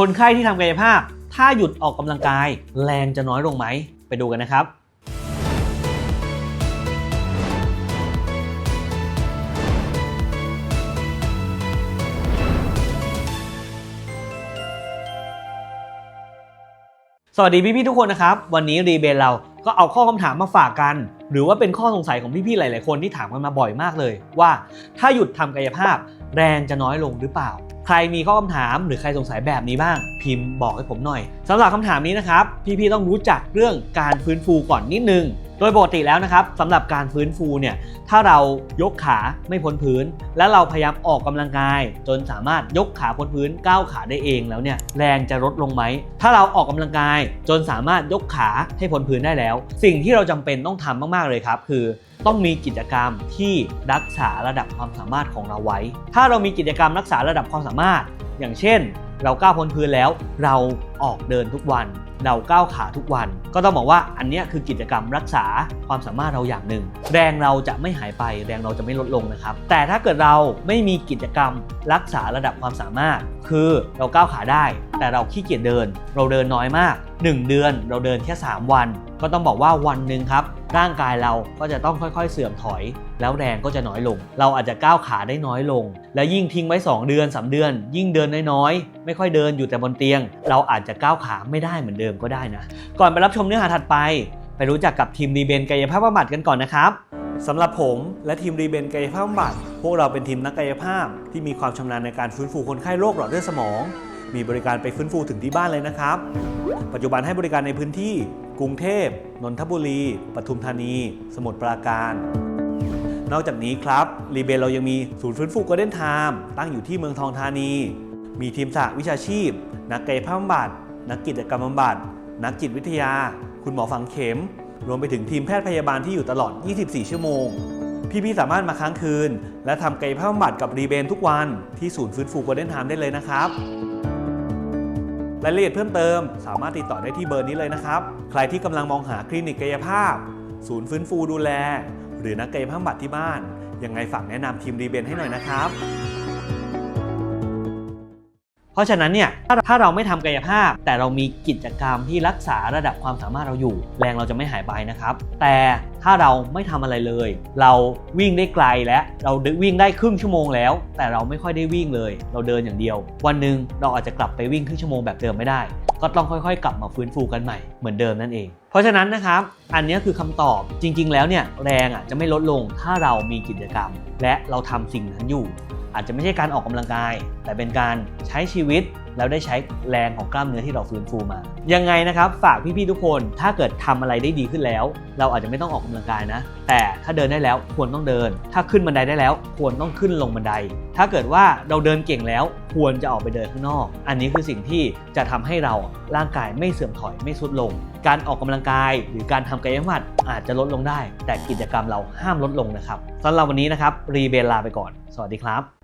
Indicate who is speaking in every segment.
Speaker 1: คนไข้ที่ทำกายภาพ ถ้าหยุดออกกำลังกาย แรงจะน้อยลงไหม ไปดูกันนะครับสวัสดีพี่ๆทุกคนนะครับ วันนี้รีเบนเราก็เอาข้อคำถามมาฝากกัน หรือว่าเป็นข้อสงสัยของพี่ๆหลาย ๆ คนที่ถามกันมาบ่อยมากเลย ว่าถ้าหยุดทำกายภาพ แรงจะน้อยลงหรือเปล่า ใครมีข้อคำถามหรือใครสงสัยแบบนี้บ้าง พิมพ์บอกให้ผมหน่อยสำหรับคำถามนี้นะครับ พี่ๆต้องรู้จักเรื่องการฟื้นฟูก่อนนิดนึง โดยปกติแล้วนะครับสำหรับการฟื้นฟูเนี่ยถ้าเรายกขาไม่พ้นพื้น และเราพยายามออกกำลังกาย จนสามารถยกขาพ้นพื้นก้าวขาได้เองแล้วเนี่ยแรงจะลดลงไหม ถ้าเราออกกำลังกาย จนสามารถยกขาให้พ้นพื้นได้แล้ว สิ่งที่เราจำเป็นต้องทำมากๆเลยครับ คือ ต้องมีกิจกรรมที่รักษาระดับความสามารถของเราไว้ ถ้าเรามีกิจกรรมรักษาระดับความสามารถ อย่างเช่น เราก้าวพ้นพื้นแล้ว เราออกเดินทุกวัน เราก้าวขาทุกวัน ก็ต้องบอกว่าอันนี้คือกิจกรรมรักษาความสามารถเราอย่างหนึ่ง แรงเราจะไม่หายไป แรงเราจะไม่ลดลงนะครับ แต่ถ้าเกิดเราไม่มีกิจกรรมรักษาระดับความสามารถ คือเราก้าวขาได้ แต่เราขี้เกียจเดิน เราเดินน้อยมาก 1 เดือน เราเดินแค่ 3 วัน ก็ต้องบอกว่าวันหนึ่งครับ ร่างกายเราก็จะต้องค่อยๆ เสื่อมถอย แล้วแรงก็จะน้อยลง เราอาจจะก้าวขาได้น้อยลง และยิ่งทิ้งไว้ 2 เดือน 3 เดือน ยิ่งเดินน้อยๆ ไม่ค่อยเดินอยู่แต่บนเตียง เราอาจจะก้าวขาไม่ได้เหมือนเดิมก็ได้นะ ก่อนไปรับชมเนื้อหาถัดไป ไปรู้จักกับทีมรีเบนกายภาพบำบัดกันก่อนนะครับสำหรับผมและทีมรีเบนกายภาพบำบัดพวกเราเป็นทีมนักกายภาพ ที่มีความชำนาญในการฟื้นฟูคนไข้โรคหลอดเลือดสมอง มีบริการไปฟื้นฟูถึงที่บ้านเลยนะครับ ปัจจุบันให้บริการในพื้นที่ กรุงเทพ นนทบุรี ปทุมธานี สมุทรปราการ นอกจากนี้ครับรีเบนเรายังมีศูนย์ฟื้นฟูโกลเด้นไทม์ตั้งอยู่ที่เมืองทองธานี มีทีมสหวิชาชีพ นักกายภาพบำบัด นักกิจกรรมบำบัด นักจิตวิทยา คุณหมอฝังเข็ม รวมไปถึงทีมแพทย์พยาบาลที่อยู่ตลอด 24 ชั่วโมง พี่ๆสามารถมาค้างคืน และทำกายภาพบำบัดกับรีเบนทุกวันที่ศูนย์ฟื้นฟูโกลเด้นไทม์ได้เลยนะครับ รายละเอียดเพิ่มเติม สามารถติดต่อได้ที่เบอร์นี้เลยนะครับ ใครที่กำลังมองหาคลินิกกายภาพ ศูนย์ฟื้นฟูดูแล หรือนักกายภาพบำบัดที่บ้าน ยังไงฝากแนะนำทีมรีเบนให้หน่อยนะครับ เพราะฉะนั้นเนี่ยถ้าถ้าเราไม่ทำกายภาพ แต่เรามีกิจกรรมที่รักษาระดับความสามารถเราอยู่ แรงเราจะไม่หายไปนะครับ แต่ถ้าเราไม่ทำอะไรเลย เราวิ่งได้ไกลและเราวิ่งได้ครึ่งชั่วโมงแล้ว แต่เราไม่ค่อยได้วิ่งเลย เราเดินอย่างเดียว วันหนึ่งเราอาจจะกลับไปวิ่งครึ่งชั่วโมงแบบเดิมไม่ได้ ก็ต้องค่อยๆ กลับมาฟื้นฟูกันใหม่เหมือนเดิมนั่นเอง เพราะฉะนั้นนะครับอันนี้คือคำตอบจริง ๆ แล้วเนี่ยแรงอะจะไม่ลดลงถ้าเรามีกิจกรรม และเราทำสิ่งนั้นอยู่ อาจจะไม่ใช่การออกกำลังกาย แต่เป็นการ ช้ชีวิตแล้วได้ใช้แรงของกล้ามเนื้อที่เราฟื้นฟูมา ยังไงนะครับ ฝากพี่ๆทุกคนถ้าเกิดทำอะไรได้ดีขึ้นแล้ว เราอาจจะไม่ต้องออกกำลังกายนะ แต่ถ้าเดินได้แล้วควรต้องเดิน ถ้าขึ้นบันไดได้แล้ว ควรต้องขึ้นลงบันได ถ้าเกิดว่าเราเดินเก่งแล้ว ควรจะออกไปเดินข้างนอก อันนี้คือสิ่งที่จะทำให้เราร่างกายไม่เสื่อมถอยไม่สุดลง การออกกำลังกาย หรือการทำกายภาพอาจจะลดลงได้ แต่กิจกรรมเราห้ามลดลงนะครับสำหรับวันนี้นะครับรีเบนลาไปก่อน สวัสดีครับ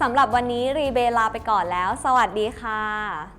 Speaker 2: สำหรับวันนี้รีเบลาไปก่อนแล้ว สวัสดีค่ะ